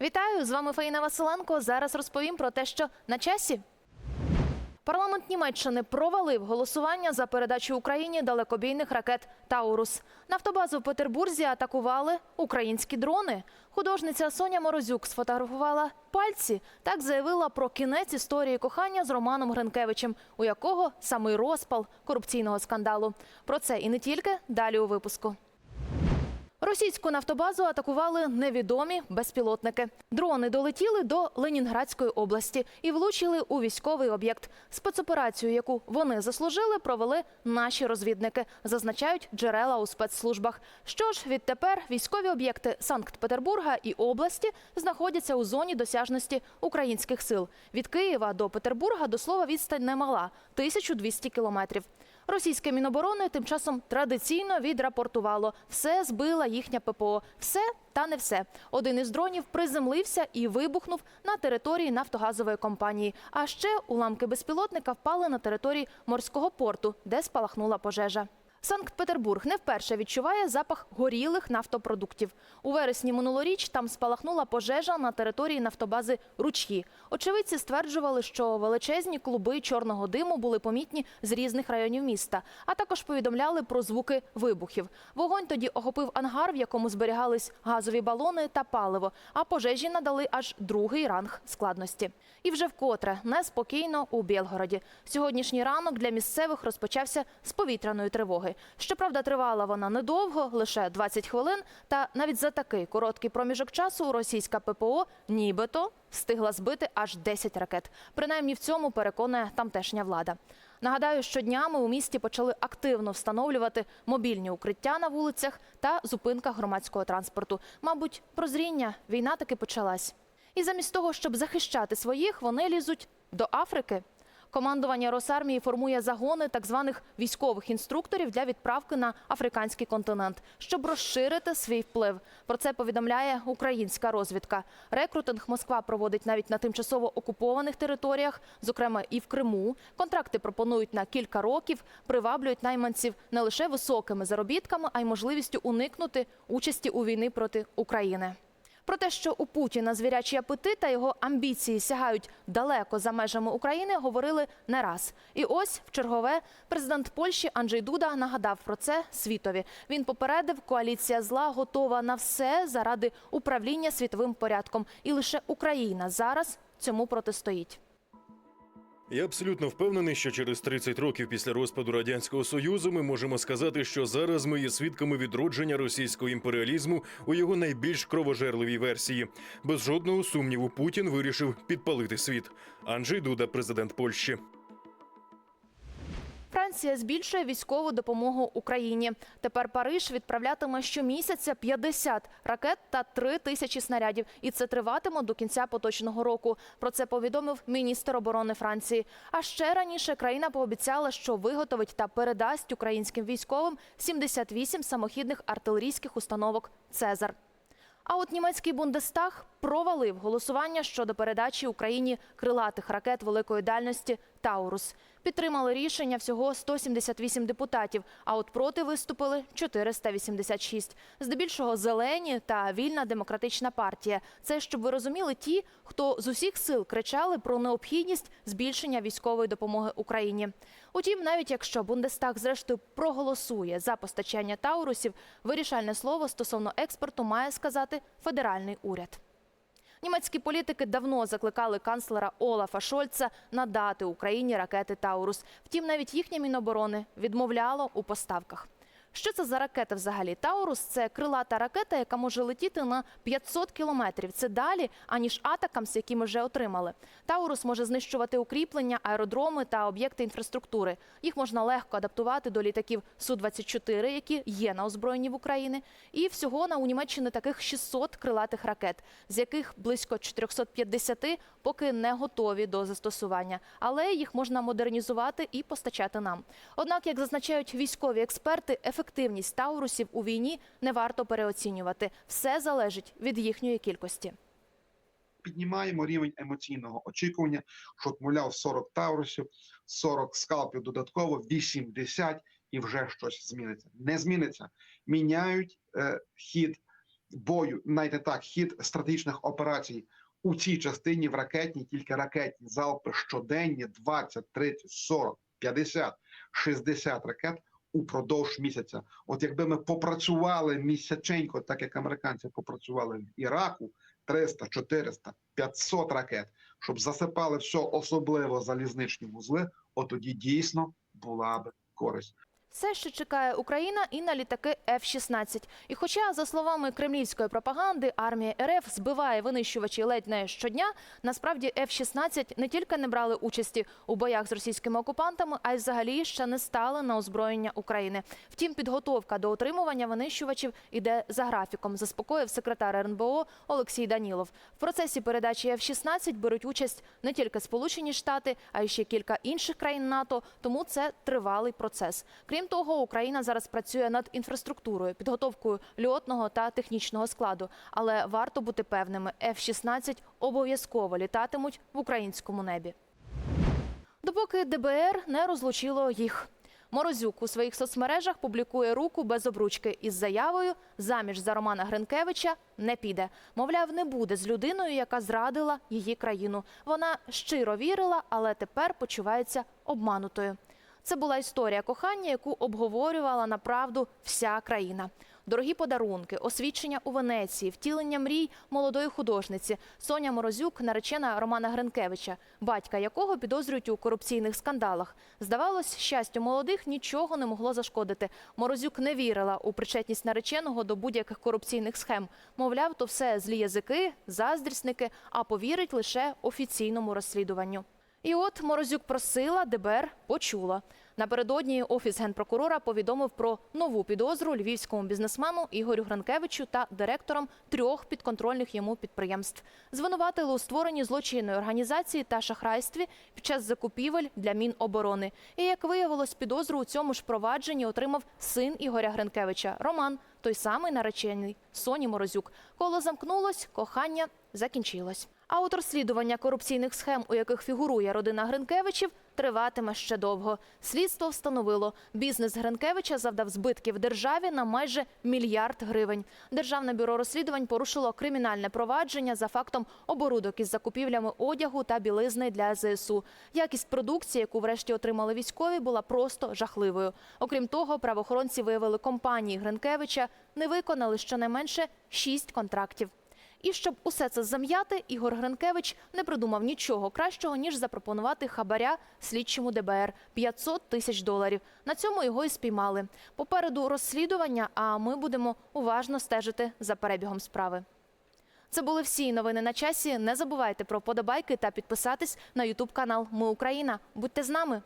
Вітаю з вами Фаїна Василенко. Зараз розповім про те, що на часі. Парламент Німеччини провалив голосування за передачу Україні далекобійних ракет Таурус. Нафтобазу в Петербурзі атакували українські дрони. Художниця Соня Морозюк сфотографувала пальці. Так заявила про кінець історії кохання з Романом Гринкевичем, у якого самий розпал корупційного скандалу. Про це і не тільки далі у випуску. Російську нафтобазу атакували невідомі безпілотники. Дрони долетіли до Ленінградської області і влучили у військовий об'єкт. Спецоперацію, яку вони заслужили, провели наші розвідники, зазначають джерела у спецслужбах. Що ж, відтепер військові об'єкти Санкт-Петербурга і області знаходяться у зоні досяжності українських сил. Від Києва до Петербурга до слова відстань немала 1200 кілометрів. Російське міноборони тим часом традиційно відрапортувало. Все збила їхня ППО. Все та не все. Один із дронів приземлився і вибухнув на території нафтогазової компанії. А ще уламки безпілотника впали на території морського порту, де спалахнула пожежа. Санкт-Петербург не вперше відчуває запах горілих нафтопродуктів. У вересні минулоріч там спалахнула пожежа на території нафтобази Руч'ї. Очевидці стверджували, що величезні клуби чорного диму були помітні з різних районів міста, а також повідомляли про звуки вибухів. Вогонь тоді охопив ангар, в якому зберігались газові балони та паливо. А пожежі надали аж другий ранг складності. І вже вкотре неспокійно у Білгороді. Сьогоднішній ранок для місцевих розпочався з повітряної тривоги. Щоправда, тривала вона недовго, лише 20 хвилин. Та навіть за такий короткий проміжок часу російська ППО нібито встигла збити аж 10 ракет. Принаймні в цьому переконує тамтешня влада. Нагадаю, що днями у місті почали активно встановлювати мобільні укриття на вулицях та зупинках громадського транспорту. Мабуть, прозріння війна таки почалась. І замість того, щоб захищати своїх, вони лізуть до Африки. Командування Росармії формує загони так званих військових інструкторів для відправки на африканський континент, щоб розширити свій вплив. Про це повідомляє українська розвідка. Рекрутинг Москва проводить навіть на тимчасово окупованих територіях, зокрема і в Криму. Контракти пропонують на кілька років, приваблюють найманців не лише високими заробітками, а й можливістю уникнути участі у війни проти України. Про те, що у Путіна звірячі апетит та його амбіції сягають далеко за межами України, говорили не раз. І ось в чергове президент Польщі Анджей Дуда нагадав про це світові. Він попередив, коаліція зла готова на все заради управління світовим порядком, і лише Україна зараз цьому протистоїть. Я абсолютно впевнений, що через 30 років після розпаду радянського союзу ми можемо сказати, що зараз ми є свідками відродження російського імперіалізму у його найбільш кровожерливій версії. Без жодного сумніву, Путін вирішив підпалити світ. Анджей Дуда, президент Польщі. Франція збільшує військову допомогу Україні. Тепер Париж відправлятиме щомісяця 50 ракет та 3 тисячі снарядів. І це триватиме до кінця поточного року. Про це повідомив міністр оборони Франції. А ще раніше країна пообіцяла, що виготовить та передасть українським військовим 78 самохідних артилерійських установок Цезар. А от німецький Бундестаг провалив голосування щодо передачі Україні крилатих ракет великої дальності Таурус. Підтримали рішення всього 178 депутатів, а от проти виступили 486. Здебільшого зелені та вільна демократична партія. Це щоб ви розуміли ті, хто з усіх сил кричали про необхідність збільшення військової допомоги Україні. Утім, навіть якщо Бундестаг зрештою проголосує за постачання таурусів, вирішальне слово стосовно експорту має сказати федеральний уряд. Німецькі політики давно закликали канцлера Олафа Шольца надати Україні ракети Таурус. Втім, навіть їхнє міноборони відмовляло у поставках. Що це за ракета взагалі? Таурус це крилата ракета, яка може летіти на 500 кілометрів. Це далі, аніж Атакамс, які ми вже отримали. Таурус може знищувати укріплення, аеродроми та об'єкти інфраструктури. Їх можна легко адаптувати до літаків Су-24, які є на озброєнні в Україні. І всього на у Німеччині таких 600 крилатих ракет, з яких близько 450 поки не готові до застосування. Але їх можна модернізувати і постачати нам. Однак, як зазначають військові експерти, ефективність таурусів у війні не варто переоцінювати. Все залежить від їхньої кількості. піднімаємо рівень емоційного очікування, що, от, мовляв, 40 таурусів, 40 скалпів додатково, 80 і вже щось зміниться. Не зміниться. Міняють е, хід бою, навіть так, хід стратегічних операцій у цій частині в ракетній, тільки ракетні залпи щоденні 20, 30, 40, 50, 60 ракет упродовж місяця. От якби ми попрацювали місяченько, так як американці попрацювали в Іраку, 300, 400, 500 ракет, щоб засипали все, особливо залізничні вузли, от тоді дійсно була б користь. Все, що чекає Україна, і на літаки F-16. І хоча, за словами кремлівської пропаганди, армія РФ збиває винищувачі ледь не щодня, насправді F-16 не тільки не брали участі у боях з російськими окупантами, а й взагалі ще не стали на озброєння України. Втім, підготовка до отримування винищувачів іде за графіком, заспокоїв секретар РНБО Олексій Данілов. В процесі передачі F-16 беруть участь не тільки Сполучені Штати, а й ще кілька інших країн НАТО. Тому це тривалий процес. Крім того, Україна зараз працює над інфраструктурою, підготовкою льотного та технічного складу. Але варто бути певними, F-16 обов'язково літатимуть в українському небі. Допоки ДБР не розлучило їх. Морозюк у своїх соцмережах публікує руку без обручки із заявою заміж за Романа Гринкевича не піде. Мовляв, не буде з людиною, яка зрадила її країну. Вона щиро вірила, але тепер почувається обманутою. Це була історія кохання, яку обговорювала направду вся країна. Дорогі подарунки, освідчення у Венеції, втілення мрій молодої художниці Соня Морозюк, наречена Романа Гринкевича, батька якого підозрюють у корупційних скандалах. Здавалось, щастю молодих нічого не могло зашкодити. Морозюк не вірила у причетність нареченого до будь-яких корупційних схем. Мовляв, то все злі язики, заздрісники, а повірить лише офіційному розслідуванню. І от Морозюк просила, ДБР почула. Напередодні офіс генпрокурора повідомив про нову підозру львівському бізнесмену Ігорю Гранкевичу та директорам трьох підконтрольних йому підприємств. Звинуватили у створенні злочинної організації та шахрайстві під час закупівель для Міноборони. І як виявилось, підозру у цьому ж провадженні отримав син Ігоря Гринкевича Роман, той самий наречений Соні Морозюк. Коло замкнулось, кохання закінчилось. А от розслідування корупційних схем, у яких фігурує родина Гринкевичів, триватиме ще довго. Слідство встановило, бізнес Гринкевича завдав збитків державі на майже мільярд гривень. Державне бюро розслідувань порушило кримінальне провадження за фактом оборудок із закупівлями одягу та білизни для ЗСУ. Якість продукції, яку врешті отримали військові, була просто жахливою. Окрім того, правоохоронці виявили компанії Гринкевича не виконали щонайменше шість контрактів. І щоб усе це зам'яти, Ігор Гринкевич не придумав нічого кращого, ніж запропонувати хабаря слідчому ДБР 500 тисяч доларів. На цьому його і спіймали. Попереду розслідування, а ми будемо уважно стежити за перебігом справи. Це були всі новини на часі. Не забувайте про подобайки та підписатись на Ютуб канал Ми Україна. Будьте з нами.